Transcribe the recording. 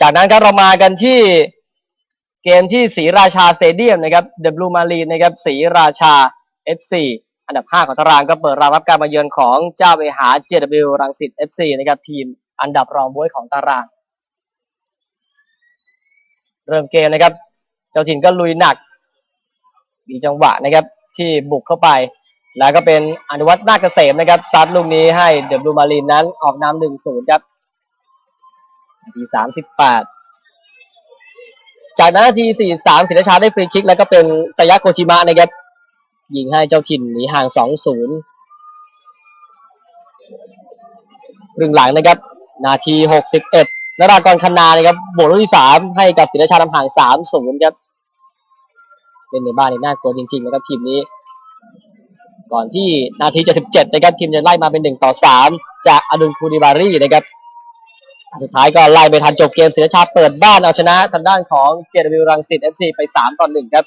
จากนั้นครับเรามากันที่เกมที่ศรีราชาสเตเดียมนะครับเดบลูมารีนะครับศรีราชา FC อันดับ 5 ของตารางก็เปิดรับการมาเยือนของเจ้าเวหา JW รังสิต FC นะครับทีมอันดับรองบวยของตาราง เริ่มเกมนะครับ เจ้าถิ่นก็ลุยหนัก มีจังหวะนะครับที่บุกเข้าไป แล้วก็เป็นอนุวัฒน์นาคเกษมนะครับซัดลูกนี้ให้เดบลูมารีนนั้นออกนำหนึ่งศูนย์ครับ นาทีสามสิบแปดจากนั้นนาทีสี่สามศิลชาได้ฟรีคิก แล้วก็เป็นสยะโกจิมะนะครับยิงให้เจ้าถิ่นหนีห่างสองศูนย์ครึ่งหลังนะครับ นาทีหกสิบเอ็ดนรากรคณานะครับบวกลูกที่สามให้กับศิลชานำห่างสามศูนย์ครับเล่นในบ้านนี่น่ากลัวจริงๆนะครับทีมนี้ ก่อนที่นาที77นะครับทีมจะไล่มาเป็นหนึ่งต่อสามจากอดุลคูดิบารีนะครับ สุดท้ายก็ไล่ไปทันจบเกมศิลชาเปิดบ้านเอาชนะทางด้านของเจดวิวรังสิตเอฟซีไปสามต่อหนึ่งครับ